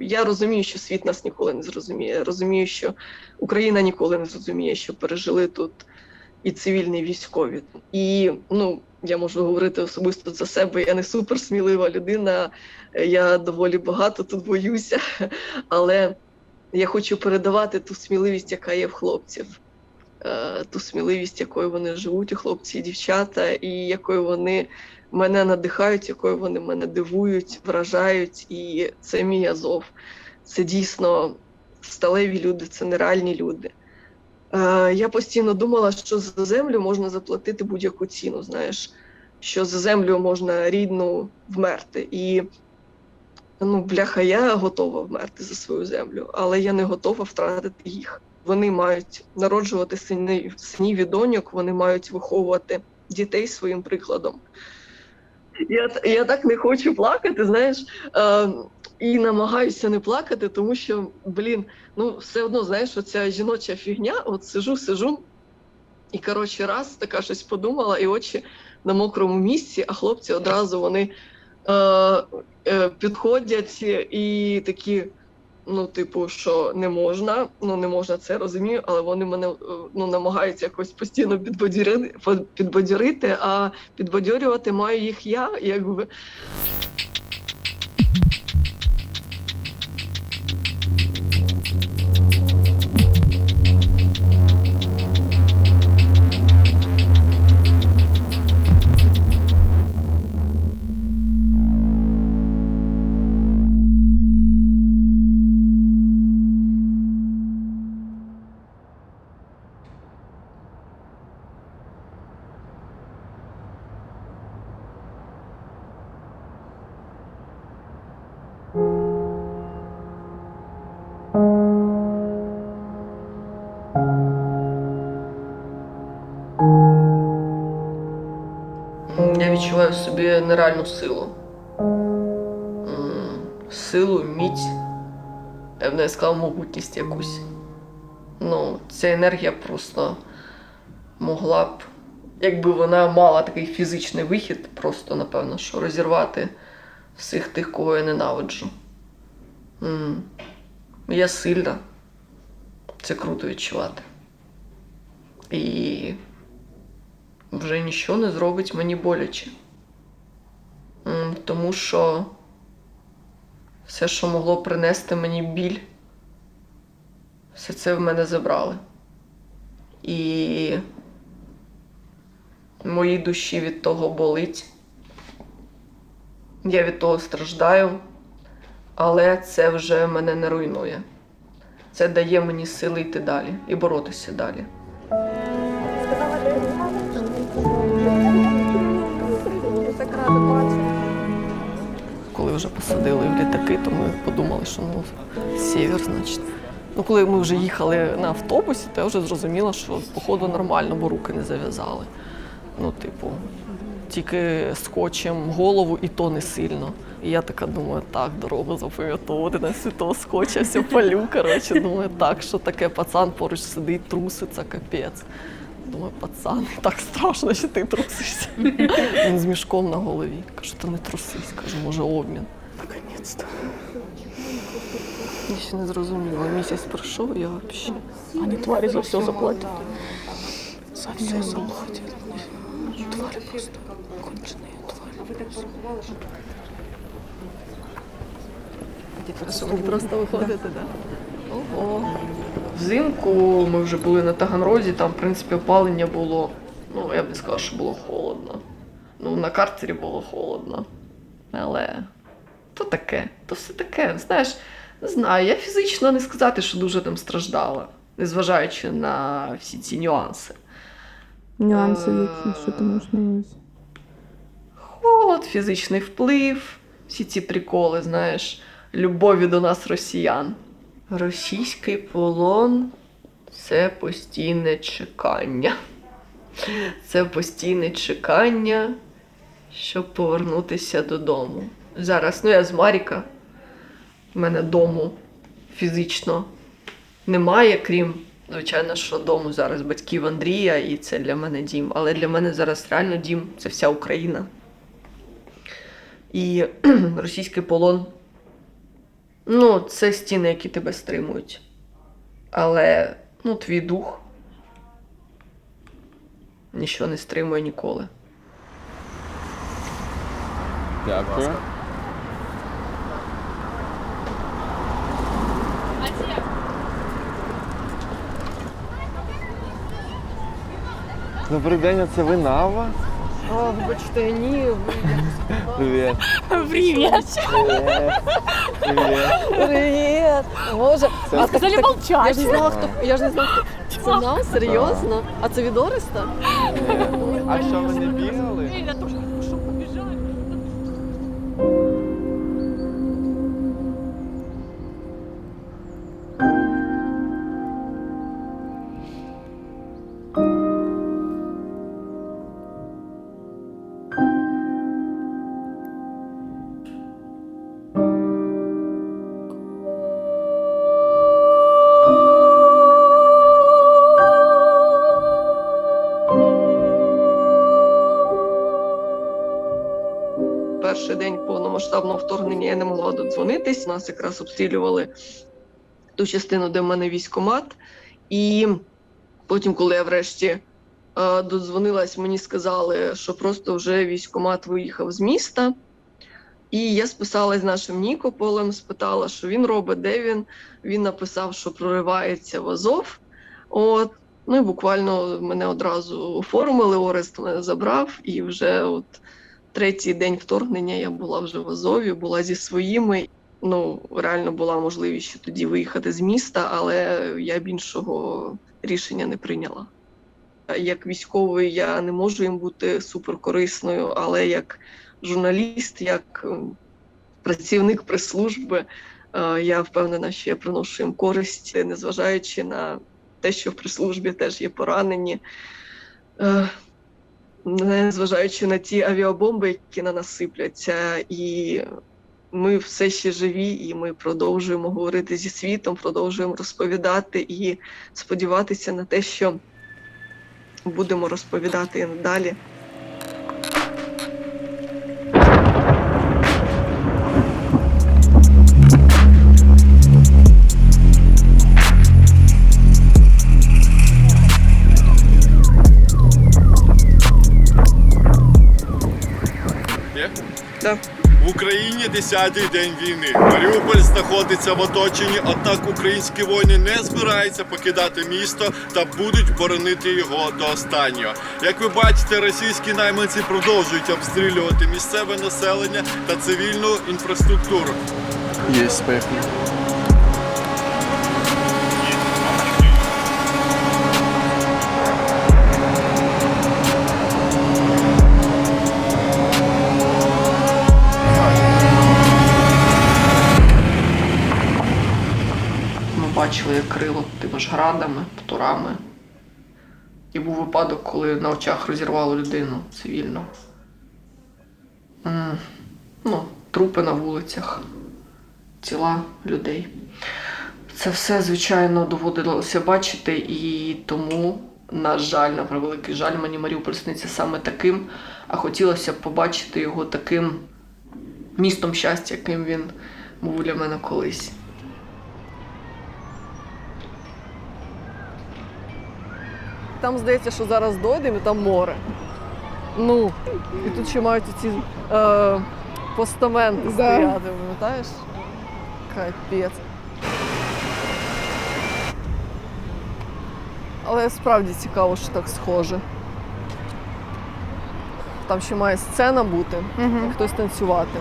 я розумію, що світ нас ніколи не зрозуміє. Я розумію, що Україна ніколи не зрозуміє, що пережили тут і цивільні, і військові. І ну, я можу говорити особисто за себе. Я не суперсмілива людина, я доволі багато тут боюся, але я хочу передавати ту сміливість, яка є в хлопців. Е, Ту сміливість, якою вони живуть, у хлопці і дівчата, і якою вони мене надихають, якою вони мене дивують, вражають. І це мій Азов. Це дійсно сталеві люди, це нереальні люди. Е, Я постійно думала, що за землю можна заплатити будь-яку ціну. Знаєш, що за землю можна рідну вмерти. І ну, бляха, я готова вмерти за свою землю, але я не готова втратити їх. Вони мають народжувати синів, синів і доньок, вони мають виховувати дітей своїм прикладом. Я, я так не хочу плакати, знаєш, е, і намагаюся не плакати, тому що, блін, ну все одно, знаєш, оця жіноча фігня, от сижу, сижу, і коротше, раз така щось подумала, і очі на мокрому місці, а хлопці одразу вони е, е, підходять і такі. Ну, типу, що не можна, ну не можна це розумію, але вони мене е, ну намагаються якось постійно підбадьорити, підбадьорити, а підбадьорювати маю їх я, якби. Нереальну силу. Силу, міць. Я б не сказав могутність якусь. Ну, ця енергія просто могла б, якби вона мала такий фізичний вихід, просто, напевно, що розірвати всіх тих, кого я ненавиджу. Я сильна. Це круто відчувати. І вже нічого не зробить мені боляче. Тому що все, що могло принести мені біль, все це в мене забрали. І моїй душі від того болить. Я від того страждаю, але це вже мене не руйнує. Це дає мені сили йти далі і боротися далі. Вже посадили в літаки, то ми подумали, що ну сєвєр, значить. Ну, коли ми вже їхали на автобусі, то я вже зрозуміла, що походу нормально, бо руки не зав'язали. Ну, типу, тільки скотчем голову і то не сильно. І я така думаю, так, дорогу запам'ятовувати на святого скотча, все палю. Коротше, думаю, так, що таке пацан поруч сидить, труситься, капець. Думаю, пацан, так страшно, що ти трусишся. Він з мішком на голові. Кажу, та не трусись, кажу, може обмін. Наконець-то. Я ще не зрозуміла. Місяць пройшов, я взагалі. Они твари за все заплатят. За все заплатят. Твари просто. Конченые твари. Просто виходити, так? Ого. Взимку ми вже були на Таганрозі, там, в принципі, опалення було. Ну, я б не сказала, що було холодно. Ну, на картері було холодно. Але то таке, то все таке. Знаєш, не знаю, я фізично не сказати, що дуже там страждала, незважаючи на всі ці нюанси. Нюанси Е, які, що ти маєш на увазі? Холод, фізичний вплив, всі ці приколи, знаєш, любові до нас росіян. Російський полон це постійне чекання. Це постійне чекання, щоб повернутися додому. Зараз, ну я з Маріка, в мене дому фізично немає, крім, звичайно, що дому зараз батьків Андрія, і це для мене дім. Але для мене зараз реально дім це вся Україна. І російський полон Ну, це стіни, які тебе стримують. Але ну, твій дух нічого не стримує ніколи. Дякую. Добрий день, а це ви Нава? А, вибачте, ні, Привіт. Привет. Привіт. Привіт. Привіт! Боже, Це- Сказали Я молчать. ж не знала, хто. Я ж не знала, хто. Це нам? Серйозно? А це від Ореста? А що ви не бігали? Я тоже повномасштабного вторгнення я не могла додзвонитись. Нас якраз обстрілювали ту частину, де в мене військомат. І потім, коли я врешті е, додзвонилась, мені сказали, що просто вже військомат виїхав з міста. І я списалась з нашим Нікополем, спитала, що він робить, де він. Він написав, що проривається в Азов. От. Ну і буквально мене одразу оформили, Орест мене забрав, і вже от третій день вторгнення я була вже в Азові, була зі своїми. Ну, реально була можливість ще тоді виїхати з міста, але я б іншого рішення не прийняла. Як військовий я не можу їм бути суперкорисною, але як журналіст, як працівник прес-служби, е, я впевнена, що я приношу їм користь, незважаючи на те, що в прес-службі теж є поранені. Незважаючи на ті авіабомби, які на нас сипляться, і ми все ще живі, і ми продовжуємо говорити зі світом, продовжуємо розповідати і сподіватися на те, що будемо розповідати і надалі. 50-й день війни. Маріуполь знаходиться в оточенні, однак українські воїни не збираються покидати місто та будуть боронити його до останнього. Як ви бачите, російські найманці продовжують обстрілювати місцеве населення та цивільну інфраструктуру. Є спехи. Як крило тими ж градами, птурами. І був випадок, коли на очах розірвало людину цивільну. М, Ну, трупи на вулицях, тіла людей. Це все, звичайно, доводилося бачити, і тому, на жаль, на превеликий жаль, мені Маріуполь сниться саме таким, а хотілося б побачити його таким містом щастя, яким він був для мене колись. Там здається, що зараз дойдемо, і там море. Ну, і тут ще мають ці е, постаменти стояти, пам'ятаєш? Капець. Але справді цікаво, що так схоже. Там ще має сцена бути, і хтось танцювати.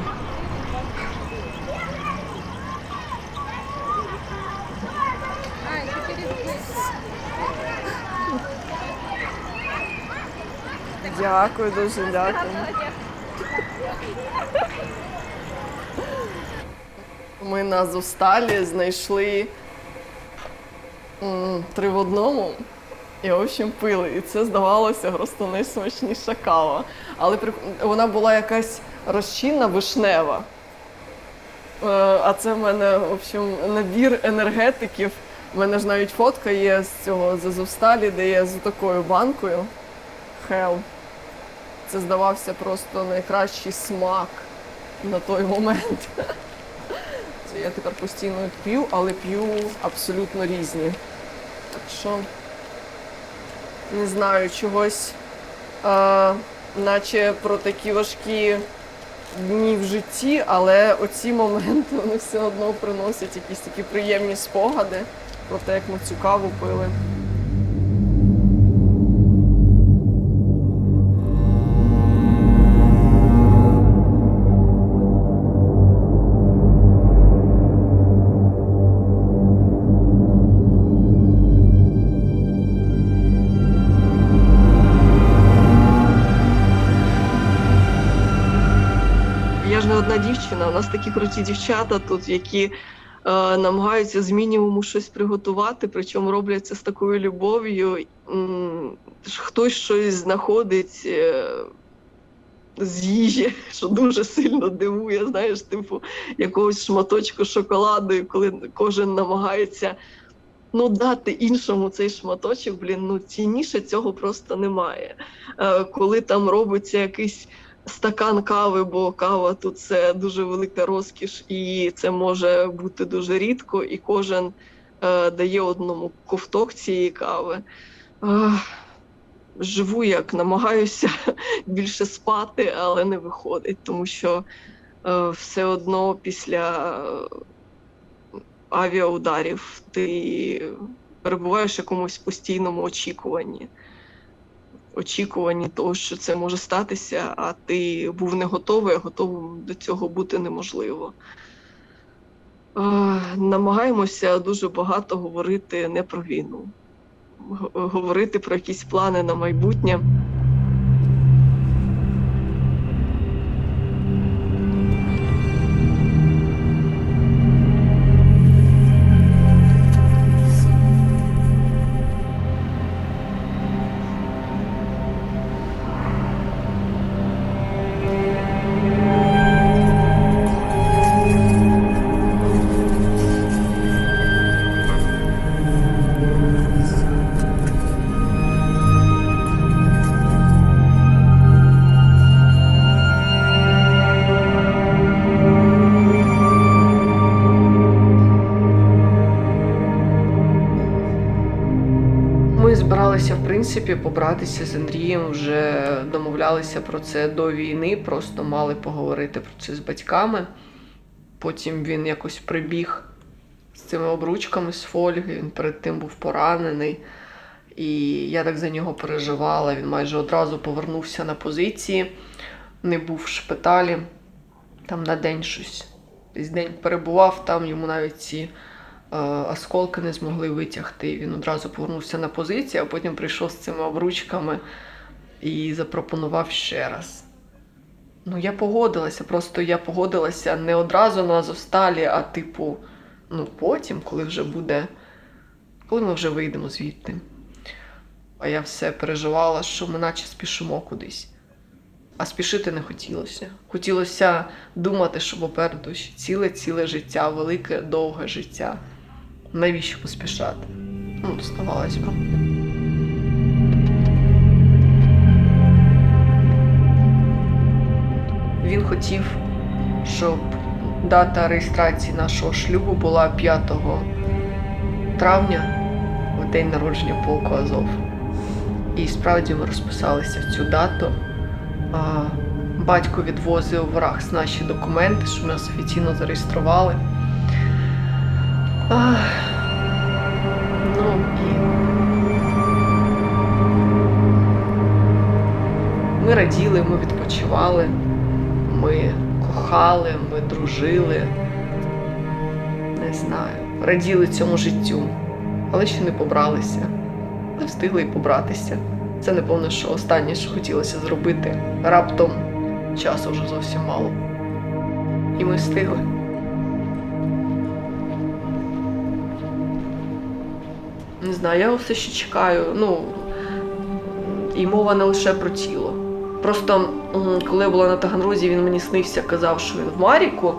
Дякую, дуже дякую. Ми на Зосталі знайшли три в одному і, в общем, пили. І це здавалося просто найсмачніша кава. Але вона була якась розчинна вишнева. Е, А це в мене, в общем, набір енергетиків. У мене ж навіть фотка є з цього з Азовсталі, де я з такою банкою. Хел. Це здавався просто найкращий смак на той момент. Це я тепер постійно п'ю, але п'ю абсолютно різні. Так що не знаю, чогось, а, наче про такі важкі дні в житті, але оці моменти вони все одно приносять якісь такі приємні спогади про те, як ми цю каву пили. Нас такі круті дівчата тут, які е, намагаються з мінімуму щось приготувати, причому роблять це з такою любов'ю. Хтось щось знаходить е, з їжі, що дуже сильно дивує, знаєш, типу якогось шматочку шоколаду, і коли кожен намагається ну, дати іншому цей шматочок, блін, ну цінніше цього просто немає. Е, коли там робиться якийсь стакан кави, бо кава тут це дуже велика розкіш, і це може бути дуже рідко, і кожен е, дає одному ковток цієї кави. Е, живу як намагаюся більше спати, але не виходить, тому що е, все одно після е, авіаударів ти перебуваєш в якомусь постійному очікуванні очікуванні того, що це може статися, а ти був не готовий, а готовим до цього бути неможливо. Намагаємося дуже багато говорити не про війну, говорити про якісь плани на майбутнє. Принципі, побратися з Андрієм, вже домовлялися про це до війни, просто мали поговорити про це з батьками. Потім він якось прибіг з цими обручками з фольги, він перед тим був поранений. І я так за нього переживала. Він майже одразу повернувся на позиції, не був в шпиталі, там на день щось. Десь день перебував там, йому навіть ці осколки не змогли витягти. Він одразу повернувся на позицію, а потім прийшов з цими обручками і запропонував ще раз. Ну, я погодилася, просто я погодилася не одразу на Азовсталі, а типу, ну потім, коли вже буде, коли ми вже вийдемо звідти. А я все переживала, що ми наче спішимо кудись. А спішити не хотілося. Хотілося думати, що попереду ціле-ціле життя, велике, довге життя. Навіщо поспішати? Ну, здавалось би. Він хотів, щоб дата реєстрації нашого шлюбу була 5 травня, в день народження полку Азов. І справді ми розписалися в цю дату. Батько відвозив в РАХС наші документи, щоб нас офіційно зареєстрували. Ну і ми раділи, ми відпочивали, ми кохали, ми дружили. Не знаю, раділи цьому життю, але ще не побралися, не встигли й побратися. Це напевно, що останнє, що хотілося зробити. Раптом часу вже зовсім мало. І ми встигли. Не знаю, я все ще чекаю. Ну, і мова не лише про тіло. Просто коли я була на Таганрозі, він мені снився, казав, що він в Маріку,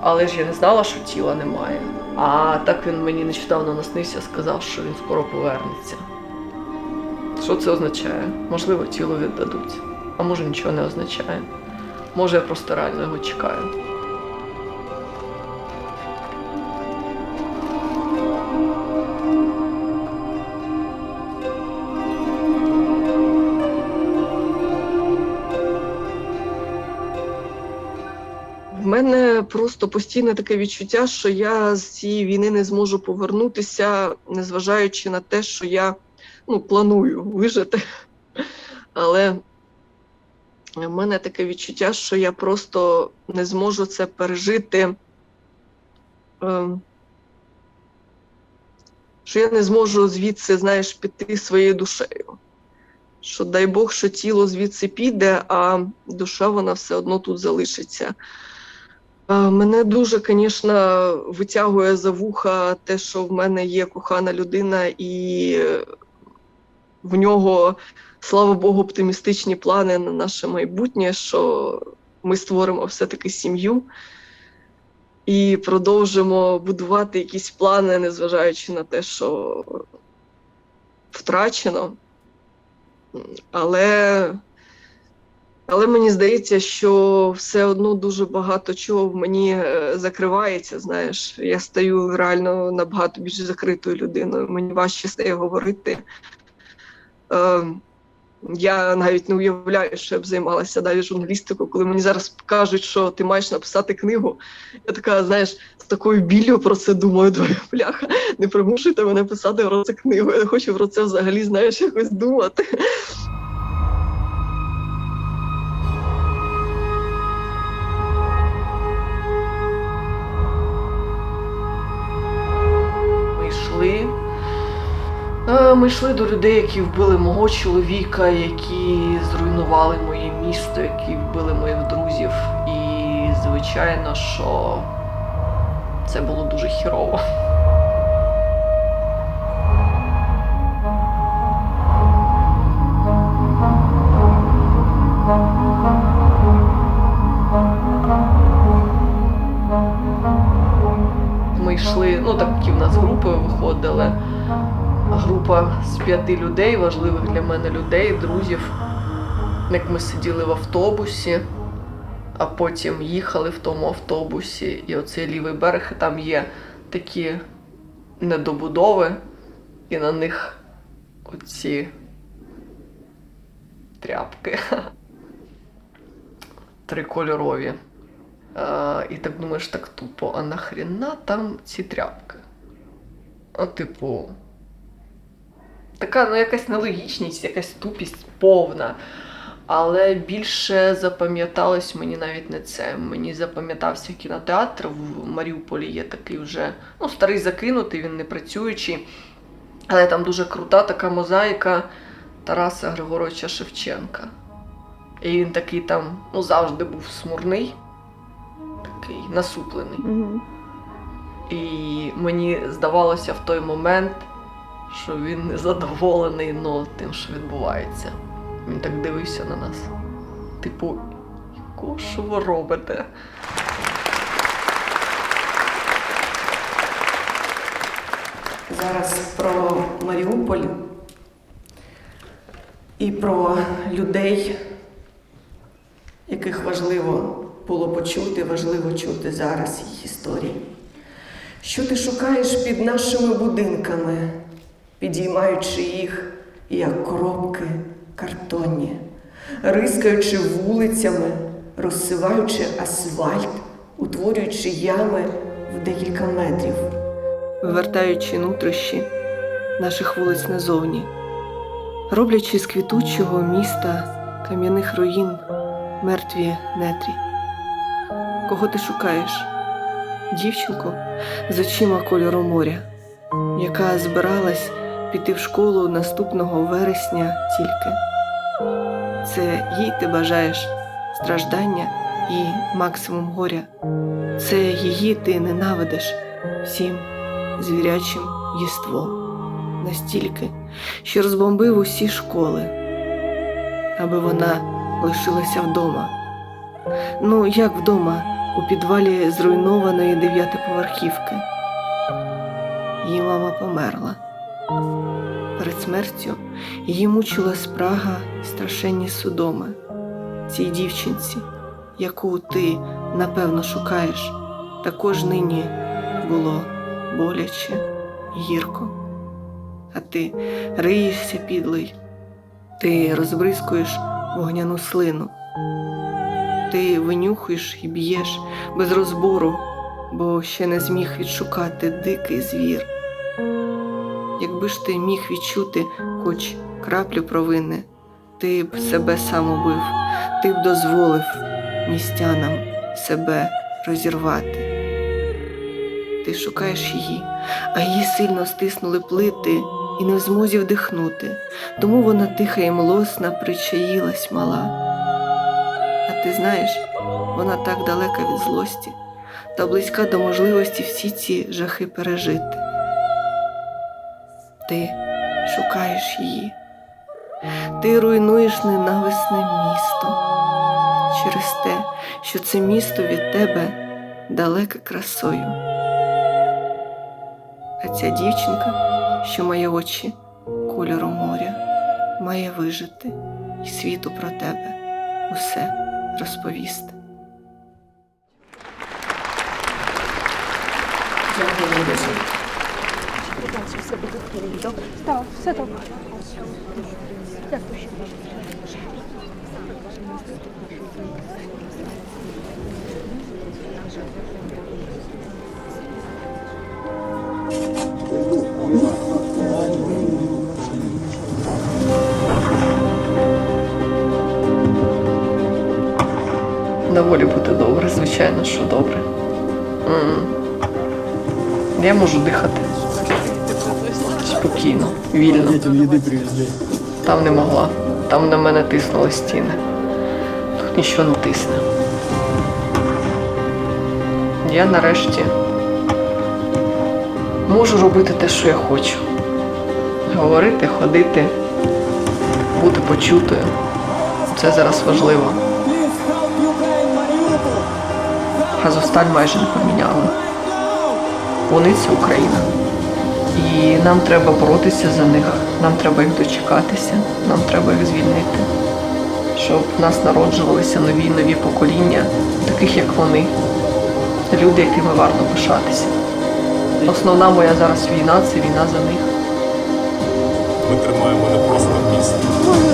але ж я не знала, що тіла немає. А так він мені нещодавно наснився, сказав, що він скоро повернеться. Що це означає? Можливо, тіло віддадуть, а може нічого не означає. Може, я просто реально його чекаю. Просто постійне таке відчуття, що я з цієї війни не зможу повернутися, незважаючи на те, що я ну, планую вижити. Але в мене таке відчуття, що я просто не зможу це пережити. ем, Що я не зможу звідси, знаєш, піти своєю душею. Що дай Бог, що тіло звідси піде, а душа вона все одно тут залишиться. Мене дуже, звісно, витягує за вуха те, що в мене є кохана людина, і в нього, слава Богу, оптимістичні плани на наше майбутнє, що ми створимо все-таки сім'ю і продовжимо будувати якісь плани, незважаючи на те, що втрачено. Але але мені здається, що все одно дуже багато чого в мені е, закривається. Знаєш, я стаю реально набагато більш закритою людиною. Мені важче стає говорити. Е, я навіть не уявляю, що я б займалася далі журналістикою, коли мені зараз кажуть, що ти маєш написати книгу. Я така, знаєш, з такою біллю про це думаю, думаю, бляха, не примушуйте мене писати про це книгу. Я не хочу про це взагалі, знаєш, якось думати. Ми йшли до людей, які вбили мого чоловіка, які зруйнували моє місто, які вбили моїх друзів. І, звичайно, що це було дуже хірово. Ми йшли, ну такі в нас групи виходили. Група з п'яти людей, важливих для мене людей, друзів. Як ми сиділи в автобусі, а потім їхали в тому автобусі, і оцей лівий берег, і там є такі недобудови, і на них оці тряпки. Трикольорові. А, і так думаєш, так тупо, а нахрена там ці тряпки? А, типу, така ну, якась нелогічність, якась тупість повна. Але більше запам'яталось мені навіть не це. Мені запам'ятався кінотеатр в Маріуполі є такий вже ну, старий закинутий, він не працюючий. Але там дуже крута така мозаїка Тараса Григоровича Шевченка. І він такий там ну, завжди був смурний, такий насуплений. Угу. І мені здавалося в той момент, що він незадоволений ну, тим, що відбувається. Він так дивився на нас. Типу, «Яко, що ви робите? зараз про Маріуполь і про людей, яких важливо було почути, важливо чути зараз їх історії. Що ти шукаєш під нашими будинками, підіймаючи їх, як коробки картонні, рискаючи вулицями, розсиваючи асфальт, утворюючи ями в декілька метрів. вивертаючи нутрощі наших вулиць назовні, роблячи з квітучого міста кам'яних руїн мертві нетрі. Кого ти шукаєш? Дівчинку з очима кольору моря, яка збиралась піти в школу наступного вересня тільки. Це їй ти бажаєш страждання і максимум горя. Це її ти ненавидиш всім звірячим єство настільки, що розбомбив усі школи, аби вона лишилася вдома. Ну, як вдома, у підвалі зруйнованої дев'ятиповерхівки. Її мама померла. Перед смертю її мучила спрага страшенні судоми. Цій дівчинці, яку ти напевно шукаєш, також нині було боляче, гірко. А ти риєшся підлий, ти розбризкуєш вогняну слину. ти винюхуєш і б'єш без розбору, бо ще не зміг відшукати дикий звір. Якби ж ти міг відчути хоч краплю провини, ти б себе сам убив, ти б дозволив містянам себе розірвати. Ти шукаєш її, а її сильно стиснули плити і не в змозі вдихнути, тому вона тиха і млосна причаїлась мала. А ти знаєш, вона так далека від злості та близька до можливості всі ці жахи пережити. Ти шукаєш її, ти руйнуєш ненависне місто через те, що це місто від тебе далеке красою. А ця дівчинка, що має очі кольору моря, має вижити і світу про тебе усе розповісти. Дякую, Лариса. Так, все добре. Доволі буде добре, звичайно, що добре. Я можу дихати. Спокійно, вільно. Там не могла. Там на мене тиснули стіни. Тут нічого не тисне. Я нарешті можу робити те, що я хочу. Говорити, ходити, бути почутою. Це зараз важливо. Азовсталь майже не поміняли. Вони це Україна. І нам треба боротися за них, нам треба їх дочекатися, нам треба їх звільнити, щоб в нас народжувалися нові і нові покоління, таких як вони, люди, якими варто пишатися. Основна моя зараз війна це війна за них. Ми тримаємо не просто місто,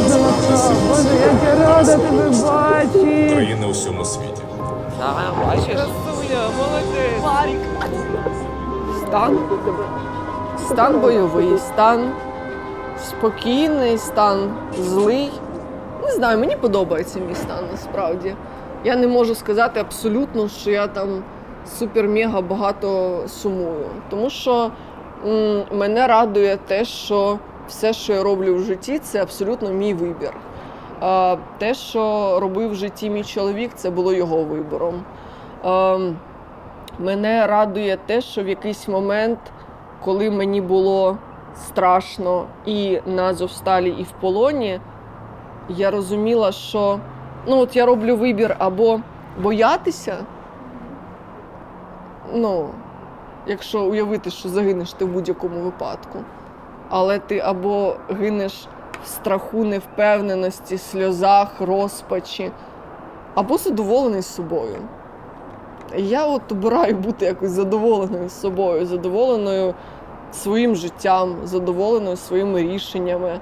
а справжній символ сили України у всьому світі. Стан. Стан бойовий, стан спокійний, стан злий. Не знаю, мені подобається мій стан насправді. Я не можу сказати абсолютно, що я там супер-мега багато сумую. Тому що м, мене радує те, що все, що я роблю в житті, це абсолютно мій вибір. А, те, що робив в житті мій чоловік, це було його вибором. Ем, Мене радує те, що в якийсь момент, коли мені було страшно і на Азовсталі, і в полоні, я розуміла, що ну, от я роблю вибір або боятися. Ну, якщо уявити, що загинеш ти в будь-якому випадку, але ти або гинеш в страху, невпевненості, сльозах, розпачі, або задоволений собою. Я от обираю бути якось задоволеною собою, задоволеною своїм життям, задоволеною своїми рішеннями.